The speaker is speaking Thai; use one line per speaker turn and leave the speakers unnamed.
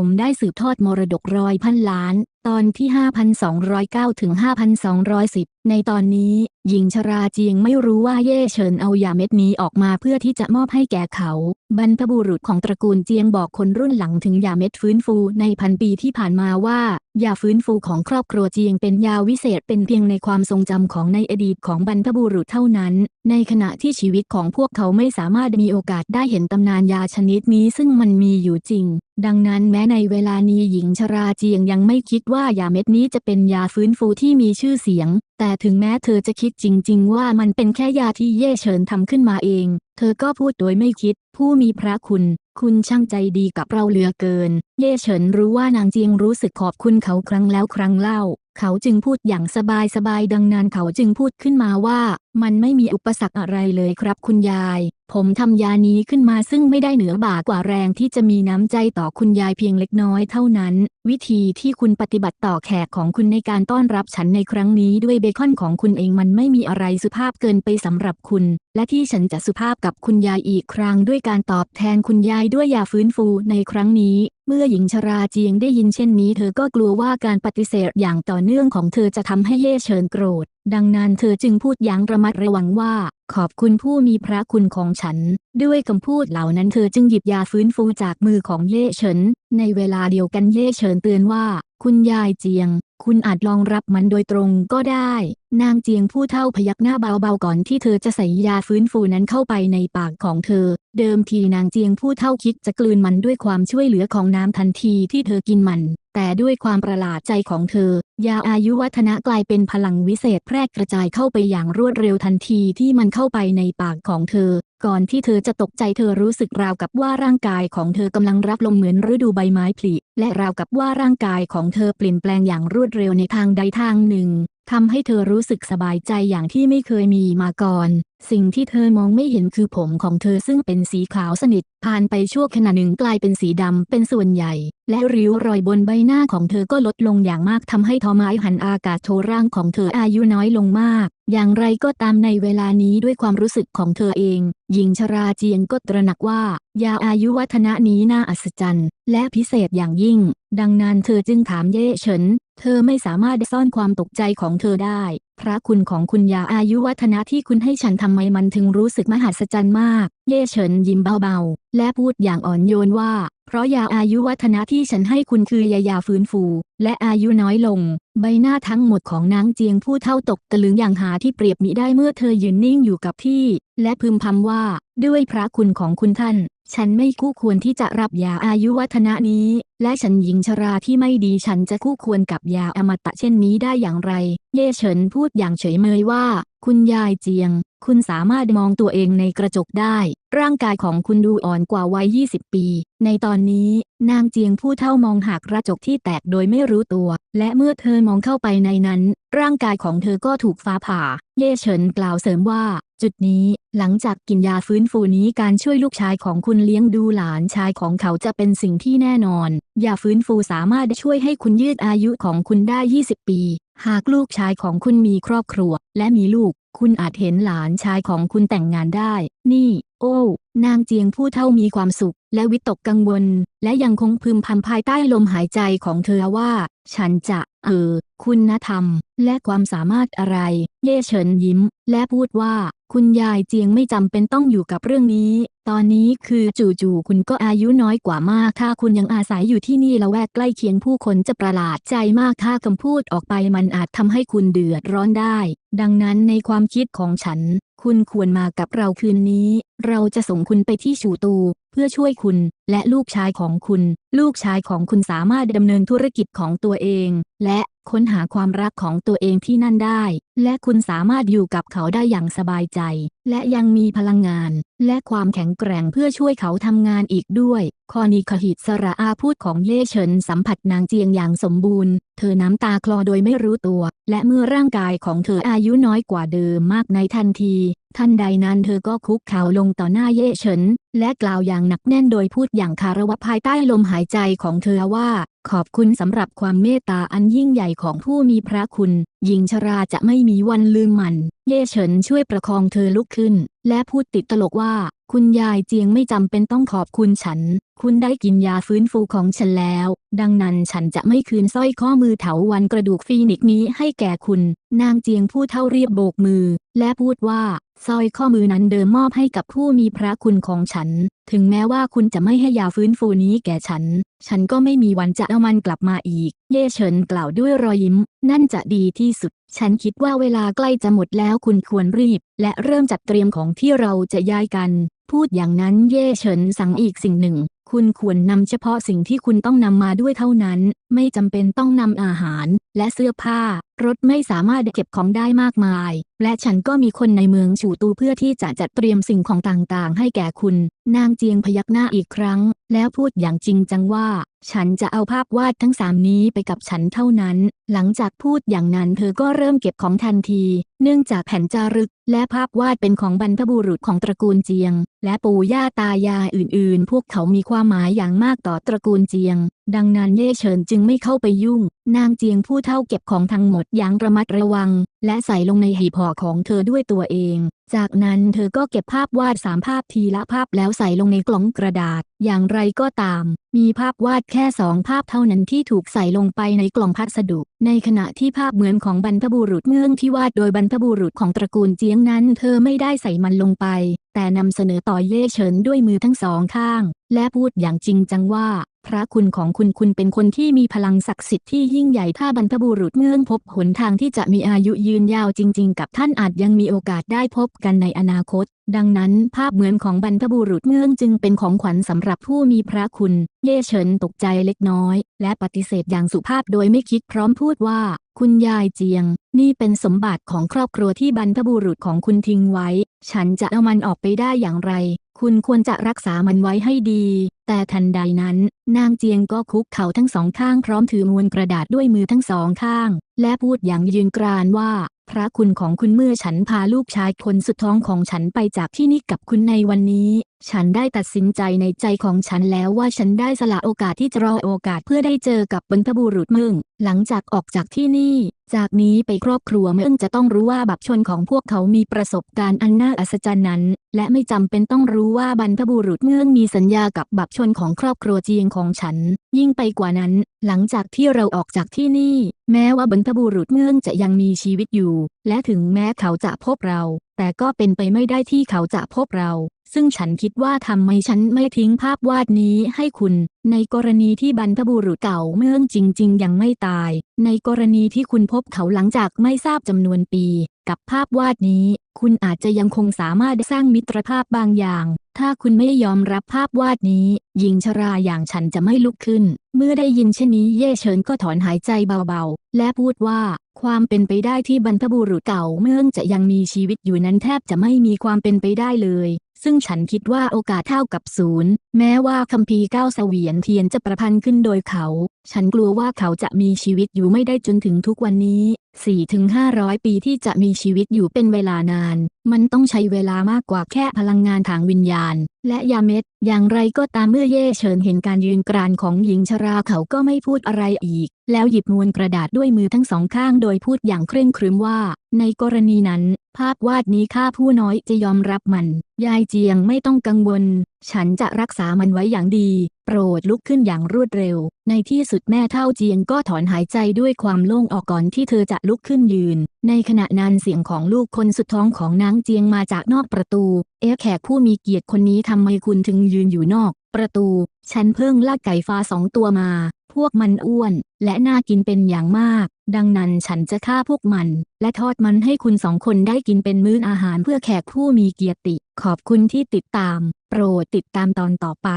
ผมได้สืบทอดมรดกร้อยพันล้าน ตอนที่ 5,209ถึง5,210 ในตอนนี้หญิงชราเจียงไม่รู้ว่าเย่เฉินเอายาเม็ดนี้ออกมาเพื่อที่จะมอบให้แก่เขา บรรพบุรุษของตระกูลเจียงบอกคนรุ่นหลังถึงยาเม็ดฟื้นฟูในพันปีที่ผ่านมาว่ายาฟื้นฟูของครอบครัวเจียงเป็นยาวิเศษเป็นเพียงในความทรงจำของในอดีตของบรรพบุรุษเท่านั้น ในขณะที่ชีวิตของพวกเขาไม่สามารถมีโอกาสได้เห็นตำนานยาชนิดนี้ซึ่งมันมีอยู่จริง ดังนั้นแม้ในเวลานี้หญิงชราเจียงยังไม่คิดว่ายาเม็ดนี้จะเป็นยาฟื้นฟูที่มีชื่อเสียงแต่ถึงแม้เธอจะคิดจริง ๆ ว่ามันเป็นแค่ยาที่เย่เฉินทำขึ้นมาเอง เธอก็พูดโดยไม่คิด ผู้มีพระคุณ คุณช่างใจดีกับเราเหลือเกิน เย่เฉินรู้ว่านางเจียงรู้สึกขอบคุณเขาครั้งแล้วครั้งเล่า เขาจึงพูดอย่างสบายสบายๆดังนั้นเขาจึงพูดขึ้นมาว่า มันไม่มีอุปสรรคอะไรเลยครับคุณยาย ผมทำยานี้ขึ้นมาซึ่งไม่ได้เหนือบ่ากว่าแรงที่จะมีน้ำใจต่อคุณยายเพียงเล็กน้อยเท่านั้น วิธีที่คุณปฏิบัติต่อแขกของคุณในการต้อนรับฉันในครั้งนี้ด้วยเบคอนของคุณเองมันไม่มีอะไรสุภาพเกินไปสำหรับคุณ และที่ฉันจะสุภาพกับคุณยายอีกครั้งด้วยการตอบแทนคุณยายด้วยยาฟื้นฟูในครั้งนี้ เมื่อหญิงชราเจียงได้ยินเช่นนี้เธอก็กลัวว่าการปฏิเสธอย่างต่อเนื่องของเธอจะทำให้เย่เฉินโกรธ ดังนั้นเธอจึงพูดอย่างระมัดระวังว่า ขอบคุณผู้มีพระคุณของฉัน ด้วยคำพูดเหล่านั้นเธอจึงหยิบยาฟื้นฟูจากมือของเย่เฉิน ในเวลาเดียวกันเย่เฉินเตือนว่า คุณยายเจียงคุณอาจลองรับมันโดยตรงก็ได้ นางเจียงผู้เท่าพยักหน้าเบาๆก่อนที่เธอจะใส่ยาฟื้นฟูนั้นเข้าไปในปากของเธอ เดิมทีนางเจียงผู้เท่าคิดจะกลืนมันด้วยความช่วยเหลือของน้ำทันทีที่เธอกินมัน แต่ด้วยความประหลาดใจของเธอ ยาอายุวัฒนะกลายเป็นพลังวิเศษแพร่กระจายเข้าไปอย่างรวดเร็วทันทีที่มันเข้าไปในปากของเธอ ก่อนที่เธอจะตกใจเธอรู้สึกราวกับว่าร่างกายของเธอกำลังรับลมเหมือนฤดูใบไม้ผลิและราวกับว่าร่างกายของเธอเปลี่ยนแปลงอย่างรวดเร็วในทางใดทางหนึ่งทำให้เธอรู้สึกสบายใจอย่างที่ไม่เคยมีมาก่อน สิ่งที่เธอมองไม่เห็นคือผมของเธอซึ่งเป็นสีขาวสนิท ผ่านไปชั่วขณะหนึ่งกลายเป็นสีดำเป็นส่วนใหญ่ และริ้วรอยบนใบหน้าของเธอก็ลดลงอย่างมากทำให้ทอไม้หันอากาศโทร่างของเธออายุน้อยลงมาก อย่างไรก็ตามในเวลานี้ด้วยความรู้สึกของเธอเอง หญิงชราเจียงก็ตระหนักว่า ยาอายุวัฒนะนี้น่าอัศจรรย์ และพิเศษอย่างยิ่ง ดังนั้นเธอจึงถามเย่เฉิน เธอไม่สามารถซ่อนความตกใจของเธอได้ พระคุณของคุณยาอายุวัฒนะที่คุณให้ฉันทำไมมันถึงรู้สึกมหัศจรรย์มาก เย่เฉินยิ้มเบาๆ และพูดอย่างอ่อนโยนว่า เพราะยาอายุวัฒนะที่ฉันให้คุณคือยายาฟื้นฟู และอายุน้อยลง ใบหน้าทั้งหมดของนางเจียงผู้เท่าตกตะลึงอย่างหาที่เปรียบมิได้เมื่อเธอยืนนิ่งอยู่กับที่ และพึมพำว่า ด้วยพระคุณของคุณท่าน ฉันไม่คู่ควรที่จะรับยาอายุวัฒนะนี้ และฉันหญิงชราที่ไม่ดีฉันจะคู่ควรกับยาอมตะเช่นนี้ได้อย่างไร เย่เฉินพูดอย่างเฉยเมยว่า คุณยายเจียงคุณสามารถมองตัวเองในกระจกได้ ร่างกายของคุณดูอ่อนกว่าวัย 20 ปี ในตอนนี้ นางเจียงผู้เท่ามองหากกระจกที่แตกโดยไม่รู้ตัว และเมื่อเธอมองเข้าไปในนั้น ร่างกายของเธอก็ถูกฟ้าผ่า เย่เฉินกล่าวเสริมว่า จุดนี้ หลังจากกินยาฟื้นฟูนี้การช่วยลูกชายของคุณเลี้ยงดูหลานชายของเขาจะเป็นสิ่งที่แน่นอน ยาฟื้นฟูสามารถช่วยให้คุณยืดอายุของคุณได้ 20 ปี หากลูกชายของคุณมีครอบครัว และมีลูก คุณอาจเห็นหลานชายของคุณแต่งงานได้ นี่ โอ้ นางเจียงผู้เท่ามีความสุข และวิตกกังวล และยังคงพึมพำภายใต้ลมหายใจของเธอว่า ฉันจะ เออ คุณธรรม และความสามารถอะไร เย่เฉินยิ้ม และพูดว่า คุณยายเจียงไม่จำเป็นต้องอยู่กับเรื่องนี้ ตอนนี้คือจู่ๆคุณก็อายุน้อยกว่ามากถ้าคุณยังอาศัยอยู่ที่นี่ละแวกใกล้เคียงผู้คนจะประหลาดใจมากถ้าคำพูดออกไปมันอาจทำให้คุณเดือดร้อนได้ ดังนั้นในความคิดของฉัน คุณควรมากับเราคืนนี้ เราจะส่งคุณไปที่ชูตู เพื่อช่วยคุณ และลูกชายของคุณ ลูกชายของคุณสามารถดำเนินธุรกิจของตัวเอง และค้นหาความรักของตัวเองที่นั่นได้ และคุณสามารถอยู่กับเขาได้อย่างสบายใจ และยังมีพลังงาน และความแข็งแกร่งเพื่อช่วยเขาทำงานอีกด้วย คอนีขหิตสระอาพูดของเย่เฉินสัมผัสนางเจียงอย่างสมบูรณ์ เธอน้ำตาคลอโดยไม่รู้ตัว และเมื่อร่างกายของเธออายุน้อยกว่าเดิมมากในทันทีทันใดนั้นเธอก็คุกเข่าลงต่อหน้าเย่เฉิน และกล่าวอย่างหนักแน่นโดยพูดอย่างคารวะภายใต้ลมหายใจของเธอว่า ขอบคุณสำหรับความเมตตาอันยิ่งใหญ่ของผู้มีพระคุณ หญิงชราจะไม่มีวันลืมมัน เย่เฉินช่วยประคองเธอลุกขึ้น และพูดติดตลกว่า คุณยายเจียงไม่จำเป็นต้องขอบคุณฉัน คุณได้กินยาฟื้นฟูของฉันแล้ว ดังนั้นฉันจะไม่คืนสร้อยข้อมือเถาวันกระดูกฟีนิกซ์นี้ให้แก่คุณ นางเจียงพูดเท่าเรียบโบกมือ และพูดว่า สร้อยข้อมือนั้นเดิมมอบให้กับผู้มีพระคุณของฉัน ถึงแม้ว่าคุณจะไม่ให้ยาฟื้นฟูนี้แก่ฉัน ฉันก็ไม่มีวันจะเอามันกลับมาอีก เย่เฉินกล่าวด้วยรอยยิ้ม นั่นจะดีที่สุด ฉันคิดว่าเวลาใกล้จะหมดแล้วคุณควรรีบ และเริ่มจัดเตรียมของที่เราจะย้ายกัน พูดอย่างนั้นเย่เฉินสั่งอีกสิ่งหนึ่ง คุณควรนำเฉพาะสิ่งที่คุณต้องนำมาด้วยเท่านั้น ไม่จำเป็นต้องนำอาหาร และเสื้อผ้า รถไม่สามารถเก็บของได้มากมาย และฉันก็มีคนในเมืองฉูตูเพื่อที่จะจัดเตรียมสิ่งของต่างๆ ให้แก่คุณ นางเจียงพยักหน้าอีกครั้ง แล้วพูดอย่างจริงจังว่า ฉันจะเอาภาพวาดทั้งสามนี้ไปกับฉันเท่านั้น หลังจากพูดอย่างนั้นเธอก็เริ่มเก็บของทันที เนื่องจากแผ่นจารึก และภาพวาดเป็นของบรรพบุรุษของตระกูลเจียง และปู่ย่าตายายอื่น ๆ พวกเขามีความหมายอย่างมากต่อตระกูลเจียง ดังนั้นเย่เฉินจึงไม่เข้าไปยุ่ง นางเจียงผู้เท่าเก็บของทั้งหมดอย่างระมัดระวัง และใส่ลงในหีบห่อของเธอด้วยตัวเอง จากนั้นเธอก็เก็บภาพวาดสามภาพทีละภาพแล้วใส่ลงในกล่องกระดาษ อย่างไรก็ตาม มีภาพวาดแค่สองภาพเท่านั้นที่ถูกใส่ลงไปในกล่องพัสดุ ในขณะที่ภาพเหมือนของบรรพบุรุษเงื่องที่วาดโดยบรรพบุรุษของตระกูลเจียงนั้น เธอไม่ได้ใส่มันลงไป แต่นำเสนอต่อเย่เฉินด้วยมือทั้งสองข้าง และพูดอย่างจริงจังว่า พระคุณของคุณคุณเป็นคนที่มีพลังศักดิ์สิทธิ์ที่ยิ่งใหญ่ถ้าบรรพบุรุษเงื่องพบหนทางที่จะมีอายุยืนยาวจริง ๆ กับท่านอาจยังมีโอกาสได้พบกันในอนาคต ดังนั้นภาพเหมือนของบรรพบุรุษเงื่องจึงเป็นของขวัญสำหรับผู้มีพระคุณ เย่เฉินตกใจเล็กน้อย และปฏิเสธอย่างสุภาพโดยไม่คิดพร้อมพูดว่า คุณยายเจียง นี่เป็นสมบัติของครอบครัวที่บรรพบุรุษของคุณทิ้งไว้ ฉันจะเอามันออกไปได้อย่างไร คุณควรจะรักษามันไว้ให้ดี แต่ทันใดนั้น นางเจียงก็คุกเข่าทั้งสองข้างพร้อมถือมวลกระดาษด้วยมือทั้งสองข้าง และพูดอย่างยืนกรานว่า พระคุณของคุณเมื่อฉันพาลูกชายคนสุดท้องของฉันไปจากที่นี่กับคุณในวันนี้ ฉันได้ตัดสินใจในใจของฉันแล้วว่าฉันได้สละโอกาสที่จะรอโอกาสเพื่อได้เจอกับบรรพบุรุษมึง หลังจากออกจากที่นี่ จากนี้ไปครอบครัวมึงจะต้องรู้ว่าบัพชนของพวกเขามีประสบการณ์อันน่าอัศจรรย์นั้น และไม่จำเป็นต้องรู้ว่าบรรพบุรุษเมืองมีสัญญากับบัพชนของครอบครัวเจียงของฉัน ยิ่งไปกว่านั้น หลังจากที่เราออกจากที่นี่ แม้ว่าบรรพบุรุษเมื่องจะยังมีชีวิตอยู่ และถึงแม้เขาจะพบเรา แต่ก็เป็นไปไม่ได้ที่เขาจะพบเรา ซึ่งฉันคิดว่าทำไมฉันไม่ทิ้งภาพวาดนี้ให้คุณ ในกรณีที่บรรพบุรุษเก่าเมื่องจริง ๆ ยังไม่ตาย ในกรณีที่คุณพบเขาหลังจากไม่ทราบจำนวนปี กับภาพวาดนี้ คุณอาจจะยังคงสามารถสร้างมิตรภาพบางอย่าง ถ้าคุณไม่ยอมรับภาพวาดนี้ หญิงชราอย่างฉันจะไม่ลุกขึ้น เมื่อได้ยินเช่นนี้เย่เฉินก็ถอนหายใจเบาๆ และพูดว่า ความเป็นไปได้ที่บรรพบุรุษเก่าเมื่องจะยังมีชีวิตอยู่นั้นแทบจะไม่มีความเป็นไปได้เลย ซึ่งฉันคิดว่าโอกาสเท่ากับศูนย์แม้ว่าคัมภีร์เก้าเสวียนเทียนจะประพันธ์ขึ้นโดยเขา ฉันกลัวว่าเขาจะมีชีวิตอยู่ไม่ได้จนถึงทุกวันนี้ 4-500 ปีที่จะมีชีวิตอยู่เป็นเวลานาน มันต้องใช้เวลามากกว่าแค่พลังงานทางวิญญาณ และยาเม็ด อย่างไรก็ตามเมื่อเย่เฉินเห็นการยืนกรานของหญิงชราเขาก็ไม่พูดอะไรอีก แล้วหยิบมวลกระดาษด้วยมือทั้งสองข้างโดยพูดอย่างเคร่งครึมว่า ในกรณีนั้น ภาพวาดนี้ข้าผู้น้อยจะยอมรับมัน ยายเจียงไม่ต้องกังวล ฉันจะรักษามันไว้อย่างดี โปรดลุกขึ้นอย่างรวดเร็ว ในที่สุดแม่เท่าเจียงก็ถอนหายใจด้วยความโล่งออกก่อนที่เธอจะลุกขึ้นยืน ในขณะนั้นเสียงของลูกคนสุดท้องของนางเจียงมาจากนอกประตู เอ๊ะแขกผู้มีเกียรติคนนี้ทำไมคุณถึงยืนอยู่นอก ประตู ฉันเพิ่งลากไก่ฟ้าสองตัวมา พวกมันอ้วน และน่ากินเป็นอย่างมาก ดังนั้นฉันจะฆ่าพวกมัน และทอดมันให้คุณสองคนได้กินเป็นมื้ออาหารเพื่อแขกผู้มีเกียรติ ขอบคุณที่ติดตาม โปรดติดตามตอนต่อไป